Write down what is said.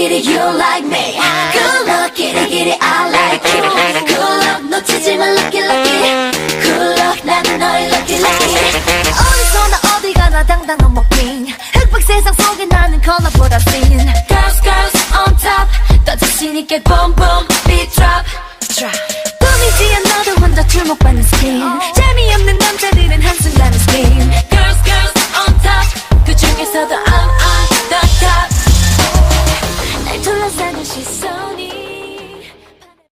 kitty, you like me Good luck kitty kitty I like you Good luck 놓치지 마 lucky lucky Good luck 나는 너의 lucky lucky 어디서나 어디 가나 당당한 먹빙 흑백 세상 속에 나는 컬러보다 thin Girls girls on top 더 자신 있게 boom boom